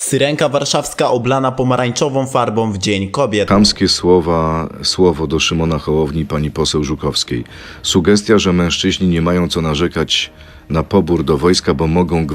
Syrenka warszawska oblana pomarańczową farbą w Dzień Kobiet. Chamskie słowa, słowo do Szymona Hołowni pani poseł Żukowskiej. Sugestia, że mężczyźni nie mają co narzekać na pobór do wojska, bo mogą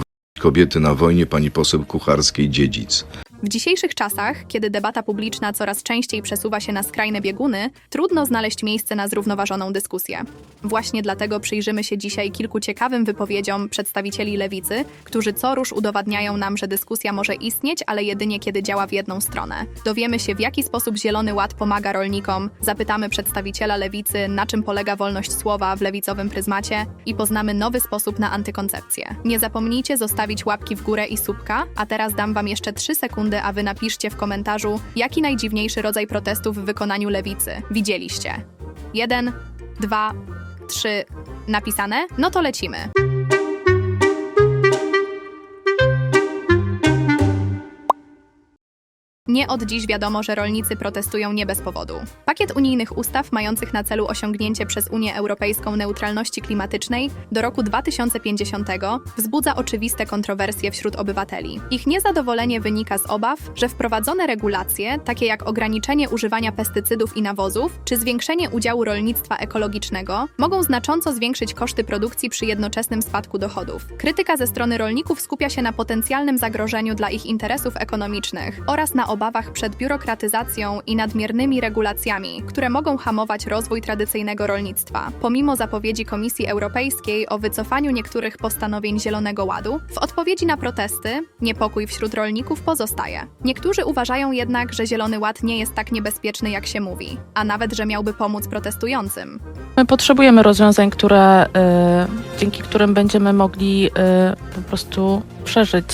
kobiety na wojnie pani poseł Kucharskiej dziedzic. W dzisiejszych czasach, kiedy debata publiczna coraz częściej przesuwa się na skrajne bieguny, trudno znaleźć miejsce na zrównoważoną dyskusję. Właśnie dlatego przyjrzymy się dzisiaj kilku ciekawym wypowiedziom przedstawicieli lewicy, którzy co rusz udowadniają nam, że dyskusja może istnieć, ale jedynie kiedy działa w jedną stronę. Dowiemy się, w jaki sposób Zielony Ład pomaga rolnikom, zapytamy przedstawiciela lewicy, na czym polega wolność słowa w lewicowym pryzmacie i poznamy nowy sposób na antykoncepcję. Nie zapomnijcie zostawić łapki w górę i subka, a teraz dam wam jeszcze 3 sekundy, a wy napiszcie w komentarzu, jaki najdziwniejszy rodzaj protestów w wykonaniu lewicy widzieliście. Jeden, dwa, trzy. Napisane? No to lecimy. Nie od dziś wiadomo, że rolnicy protestują nie bez powodu. Pakiet unijnych ustaw mających na celu osiągnięcie przez Unię Europejską neutralności klimatycznej do roku 2050 wzbudza oczywiste kontrowersje wśród obywateli. Ich niezadowolenie wynika z obaw, że wprowadzone regulacje, takie jak ograniczenie używania pestycydów i nawozów, czy zwiększenie udziału rolnictwa ekologicznego, mogą znacząco zwiększyć koszty produkcji przy jednoczesnym spadku dochodów. Krytyka ze strony rolników skupia się na potencjalnym zagrożeniu dla ich interesów ekonomicznych oraz na obawach przed biurokratyzacją i nadmiernymi regulacjami, które mogą hamować rozwój tradycyjnego rolnictwa. Pomimo zapowiedzi Komisji Europejskiej o wycofaniu niektórych postanowień Zielonego Ładu, w odpowiedzi na protesty niepokój wśród rolników pozostaje. Niektórzy uważają jednak, że Zielony Ład nie jest tak niebezpieczny, jak się mówi, a nawet, że miałby pomóc protestującym. My potrzebujemy rozwiązań, które, y, dzięki którym będziemy mogli y, po prostu przeżyć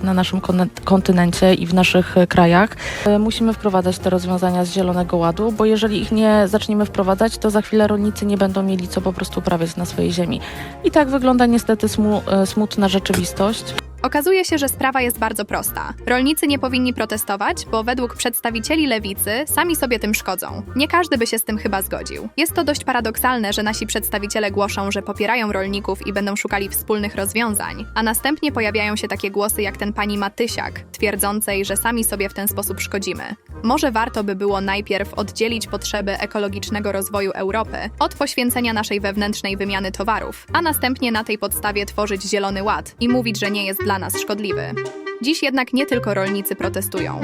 y, na naszym kontynencie i w naszych y, krajach. Y, musimy wprowadzać te rozwiązania z Zielonego Ładu, bo jeżeli ich nie zaczniemy wprowadzać, to za chwilę rolnicy nie będą mieli co po prostu uprawiać na swojej ziemi. I tak wygląda niestety smu- smutna rzeczywistość. Okazuje się, że sprawa jest bardzo prosta. Rolnicy nie powinni protestować, bo według przedstawicieli lewicy sami sobie tym szkodzą. Nie każdy by się z tym chyba zgodził. Jest to dość paradoksalne, że nasi przedstawiciele głoszą, że popierają rolników i będą szukali wspólnych rozwiązań, a następnie pojawiają się takie głosy jak ten pani Matysiak, twierdzącej, że sami sobie w ten sposób szkodzimy. Może warto by było najpierw oddzielić potrzeby ekologicznego rozwoju Europy od poświęcenia naszej wewnętrznej wymiany towarów, a następnie na tej podstawie tworzyć Zielony Ład i mówić, że nie jest dla nas szkodliwy. Dziś jednak nie tylko rolnicy protestują.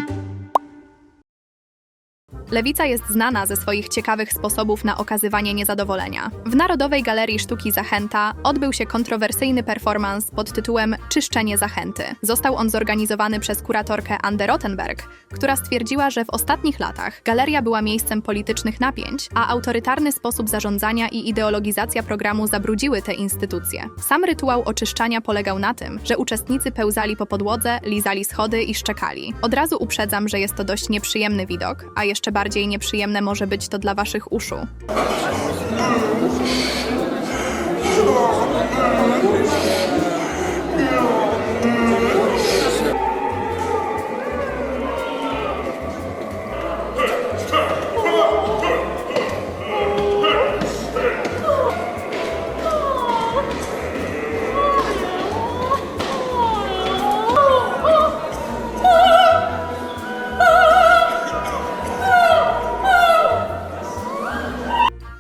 Lewica jest znana ze swoich ciekawych sposobów na okazywanie niezadowolenia. W Narodowej Galerii Sztuki Zachęta odbył się kontrowersyjny performance pod tytułem Czyszczenie Zachęty. Został on zorganizowany przez kuratorkę Andę Rottenberg, która stwierdziła, że w ostatnich latach galeria była miejscem politycznych napięć, a autorytarny sposób zarządzania i ideologizacja programu zabrudziły te instytucje. Sam rytuał oczyszczania polegał na tym, że uczestnicy pełzali po podłodze, lizali schody i szczekali. Od razu uprzedzam, że jest to dość nieprzyjemny widok, a jeszcze bardziej nieprzyjemne może być to dla waszych uszu.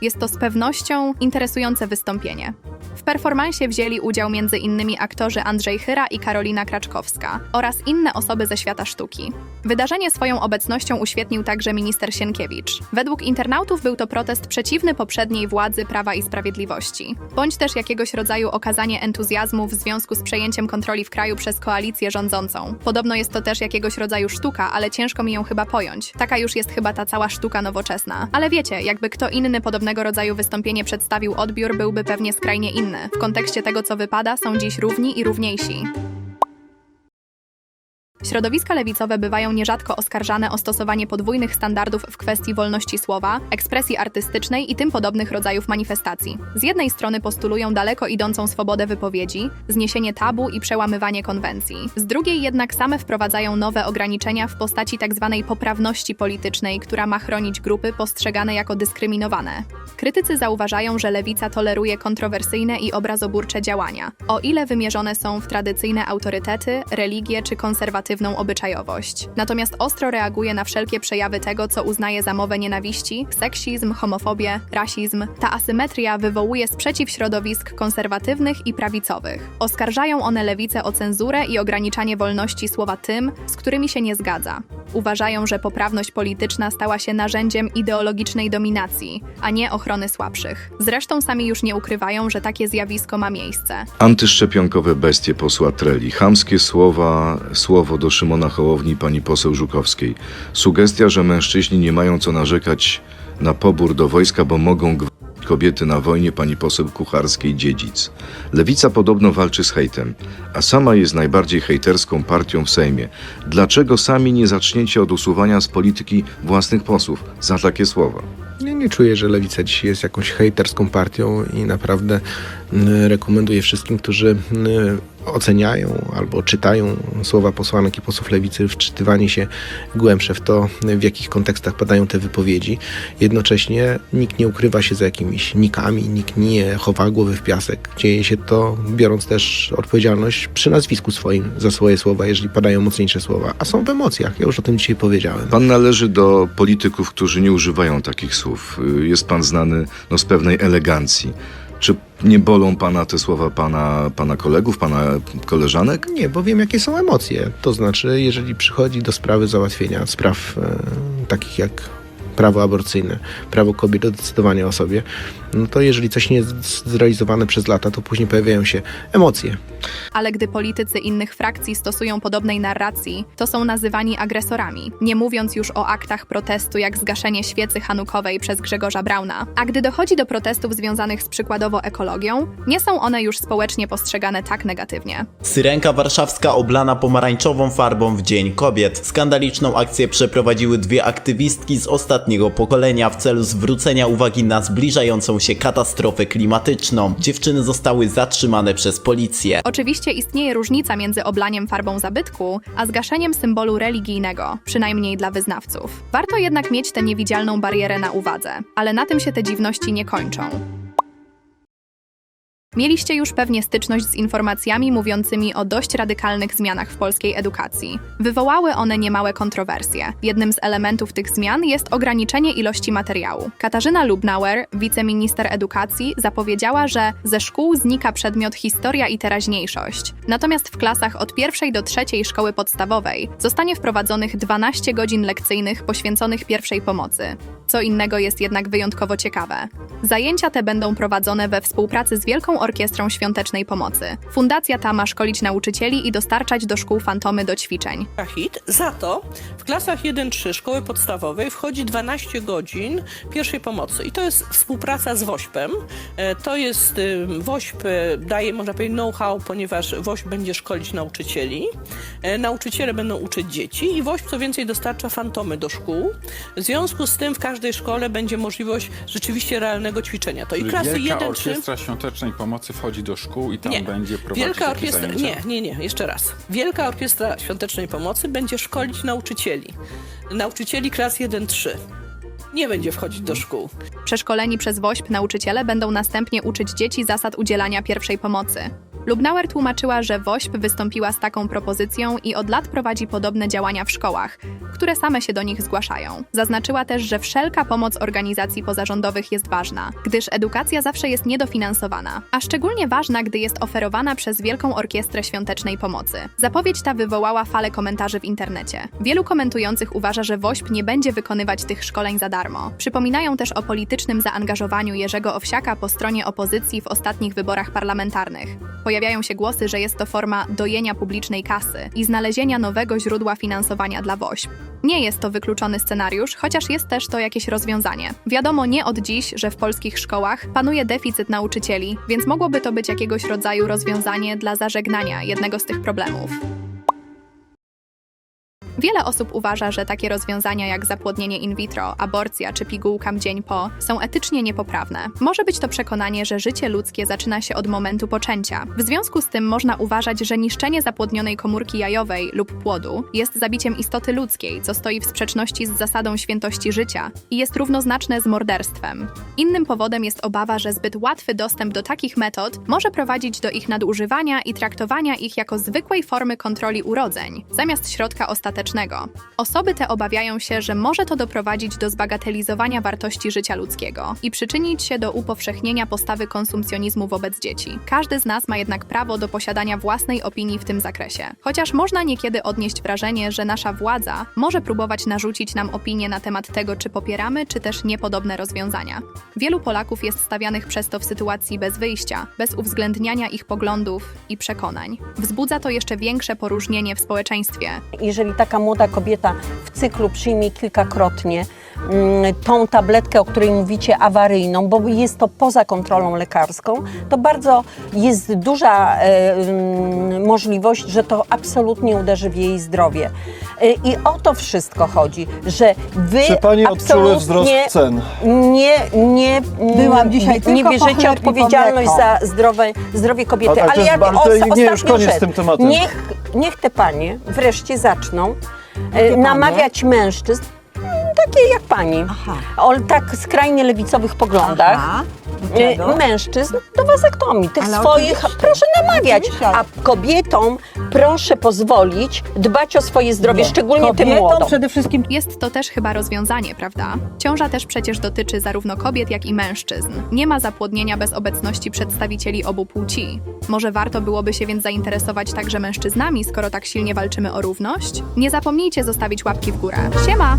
Jest to z pewnością interesujące wystąpienie. Performansie wzięli udział m.in. aktorzy Andrzej Chyra i Karolina Kraczkowska oraz inne osoby ze świata sztuki. Wydarzenie swoją obecnością uświetnił także minister Sienkiewicz. Według internautów był to protest przeciwny poprzedniej władzy Prawa i Sprawiedliwości, bądź też jakiegoś rodzaju okazanie entuzjazmu w związku z przejęciem kontroli w kraju przez koalicję rządzącą. Podobno jest to też jakiegoś rodzaju sztuka, ale ciężko mi ją chyba pojąć. Taka już jest chyba ta cała sztuka nowoczesna. Ale wiecie, jakby kto inny podobnego rodzaju wystąpienie przedstawił odbiór, byłby pewnie skrajnie inny. W kontekście tego, co wypada, są dziś równi i równiejsi. Środowiska lewicowe bywają nierzadko oskarżane o stosowanie podwójnych standardów w kwestii wolności słowa, ekspresji artystycznej i tym podobnych rodzajów manifestacji. Z jednej strony postulują daleko idącą swobodę wypowiedzi, zniesienie tabu i przełamywanie konwencji. Z drugiej jednak same wprowadzają nowe ograniczenia w postaci tzw. poprawności politycznej, która ma chronić grupy postrzegane jako dyskryminowane. Krytycy zauważają, że lewica toleruje kontrowersyjne i obrazoburcze działania, o ile wymierzone są w tradycyjne autorytety, religie czy konserwatywne negatywną obyczajowość. Natomiast ostro reaguje na wszelkie przejawy tego, co uznaje za mowę nienawiści, seksizm, homofobię, rasizm. Ta asymetria wywołuje sprzeciw środowisk konserwatywnych i prawicowych. Oskarżają one lewicę o cenzurę i ograniczanie wolności słowa tym, z którymi się nie zgadza. Uważają, że poprawność polityczna stała się narzędziem ideologicznej dominacji, a nie ochrony słabszych. Zresztą sami już nie ukrywają, że takie zjawisko ma miejsce. Antyszczepionkowe bestie posła Treli. Chamskie słowa, słowo do Szymona Hołowni pani poseł Żukowskiej. Sugestia, że mężczyźni nie mają co narzekać na pobór do wojska, bo mogą gwałcić kobiety na wojnie pani poseł Kucharskiej dziedzic. Lewica podobno walczy z hejtem, a sama jest najbardziej hejterską partią w Sejmie. Dlaczego sami nie zaczniecie od usuwania z polityki własnych posłów za takie słowa? Ja nie czuję, że Lewica dzisiaj jest jakąś hejterską partią i naprawdę mm, rekomenduję wszystkim, którzy mm, oceniają albo czytają słowa posłanek i posłów Lewicy, wczytywanie się głębsze w to, w jakich kontekstach padają te wypowiedzi. Jednocześnie nikt nie ukrywa się za jakimiś nikami, nikt nie chowa głowy w piasek. Dzieje się to biorąc też odpowiedzialność przy nazwisku swoim za swoje słowa, jeżeli padają mocniejsze słowa, a są w emocjach. Ja już o tym dzisiaj powiedziałem. Pan należy do polityków, którzy nie używają takich słów. Jest pan znany no, z pewnej elegancji. Czy nie bolą pana te słowa pana, pana kolegów, pana koleżanek? Nie, bo wiem, jakie są emocje. To znaczy, jeżeli przychodzi do sprawy załatwienia spraw e, takich jak prawo aborcyjne, prawo kobiet do decydowania o sobie, no to jeżeli coś nie jest zrealizowane przez lata, to później pojawiają się emocje. Ale gdy politycy innych frakcji stosują podobnej narracji, to są nazywani agresorami, nie mówiąc już o aktach protestu jak zgaszenie świecy hanukowej przez Grzegorza Brauna. A gdy dochodzi do protestów związanych z przykładowo ekologią, nie są one już społecznie postrzegane tak negatywnie. Syrenka warszawska oblana pomarańczową farbą w Dzień Kobiet. Skandaliczną akcję przeprowadziły dwie aktywistki z ostatniego pokolenia w celu zwrócenia uwagi na zbliżającą się katastrofę klimatyczną. Dziewczyny zostały zatrzymane przez policję. Oczywiście istnieje różnica między oblaniem farbą zabytku, a zgaszeniem symbolu religijnego, przynajmniej dla wyznawców. Warto jednak mieć tę niewidzialną barierę na uwadze, ale na tym się te dziwności nie kończą. Mieliście już pewnie styczność z informacjami mówiącymi o dość radykalnych zmianach w polskiej edukacji. Wywołały one niemałe kontrowersje. Jednym z elementów tych zmian jest ograniczenie ilości materiału. Katarzyna Lubnauer, wiceminister edukacji, zapowiedziała, że ze szkół znika przedmiot historia i teraźniejszość. Natomiast w klasach od pierwszej do trzeciej szkoły podstawowej zostanie wprowadzonych 12 godzin lekcyjnych poświęconych pierwszej pomocy. Co innego jest jednak wyjątkowo ciekawe. Zajęcia te będą prowadzone we współpracy z Wielką Orkiestrą Świątecznej Pomocy. Fundacja ta ma szkolić nauczycieli i dostarczać do szkół fantomy do ćwiczeń. hit. Za to w klasach 1-3 szkoły podstawowej wchodzi 12 godzin pierwszej pomocy. I to jest współpraca z WOŚP-em. E, To jest, y, WOŚP e, daje, można powiedzieć, know-how, ponieważ WOŚP będzie szkolić nauczycieli. E, Nauczyciele będą uczyć dzieci i WOŚP co więcej dostarcza fantomy do szkół. W związku z tym w każdej szkole będzie możliwość rzeczywiście realnego ćwiczenia. To i klasy Wielka 1-3... Orkiestra Świątecznej Pomocy wchodzi do szkół i tam Nie. będzie prowadzić Wielka Orkiestra, nie, nie, nie, jeszcze raz. Wielka Orkiestra Świątecznej Pomocy będzie szkolić nauczycieli. Nauczycieli klas 1-3. Nie będzie wchodzić do szkół. Przeszkoleni przez WOŚP nauczyciele będą następnie uczyć dzieci zasad udzielania pierwszej pomocy. Lubnauer tłumaczyła, że WOŚP wystąpiła z taką propozycją i od lat prowadzi podobne działania w szkołach, które same się do nich zgłaszają. Zaznaczyła też, że wszelka pomoc organizacji pozarządowych jest ważna, gdyż edukacja zawsze jest niedofinansowana, a szczególnie ważna, gdy jest oferowana przez Wielką Orkiestrę Świątecznej Pomocy. Zapowiedź ta wywołała falę komentarzy w internecie. Wielu komentujących uważa, że WOŚP nie będzie wykonywać tych szkoleń za darmo. Przypominają też o politycznym zaangażowaniu Jerzego Owsiaka po stronie opozycji w ostatnich wyborach parlamentarnych. Pojawiają się głosy, że jest to forma dojenia publicznej kasy i znalezienia nowego źródła finansowania dla WOŚP. Nie jest to wykluczony scenariusz, chociaż jest też to jakieś rozwiązanie. Wiadomo nie od dziś, że w polskich szkołach panuje deficyt nauczycieli, więc mogłoby to być jakiegoś rodzaju rozwiązanie dla zażegnania jednego z tych problemów. Wiele osób uważa, że takie rozwiązania jak zapłodnienie in vitro, aborcja czy pigułka dzień po są etycznie niepoprawne. Może być to przekonanie, że życie ludzkie zaczyna się od momentu poczęcia. W związku z tym można uważać, że niszczenie zapłodnionej komórki jajowej lub płodu jest zabiciem istoty ludzkiej, co stoi w sprzeczności z zasadą świętości życia i jest równoznaczne z morderstwem. Innym powodem jest obawa, że zbyt łatwy dostęp do takich metod może prowadzić do ich nadużywania i traktowania ich jako zwykłej formy kontroli urodzeń, zamiast środka ostatecznego. Osoby te obawiają się, że może to doprowadzić do zbagatelizowania wartości życia ludzkiego i przyczynić się do upowszechnienia postawy konsumpcjonizmu wobec dzieci. Każdy z nas ma jednak prawo do posiadania własnej opinii w tym zakresie. Chociaż można niekiedy odnieść wrażenie, że nasza władza może próbować narzucić nam opinię na temat tego, czy popieramy, czy też niepodobne rozwiązania. Wielu Polaków jest stawianych przez to w sytuacji bez wyjścia, bez uwzględniania ich poglądów i przekonań. Wzbudza to jeszcze większe poróżnienie w społeczeństwie, jeżeli taka młoda kobieta w cyklu przyjmie kilkakrotnie mm, tą tabletkę, o której mówicie, awaryjną, bo jest to poza kontrolą lekarską, to bardzo jest duża e, mm, możliwość, że to absolutnie uderzy w jej zdrowie. E, I o to wszystko chodzi, że wy Czy pani odczuły wzrost cen? nie, nie, Byłam dzisiaj nie tylko po bierzecie chleb i po odpowiedzialność mleko. za zdrowie, zdrowie kobiety. Ale to jest jak bardzo- os- nie, już koniec z rzecz. tym tematem. Niech, niech te panie wreszcie zaczną e, Jakie panie? namawiać mężczyzn, mm, takie jak pani, Aha. o tak skrajnie lewicowych poglądach, Aha. e, Czego? mężczyzn do wazektomii. Tych Ale swoich oczywiście. proszę namawiać, Oczywiście. a kobietom proszę pozwolić dbać o swoje zdrowie, Nie. szczególnie tym Kobietom młodym. przede wszystkim Jest to też chyba rozwiązanie, prawda? Ciąża też przecież dotyczy zarówno kobiet, jak i mężczyzn. Nie ma zapłodnienia bez obecności przedstawicieli obu płci. Może warto byłoby się więc zainteresować także mężczyznami, skoro tak silnie walczymy o równość? Nie zapomnijcie zostawić łapki w górę. Siema!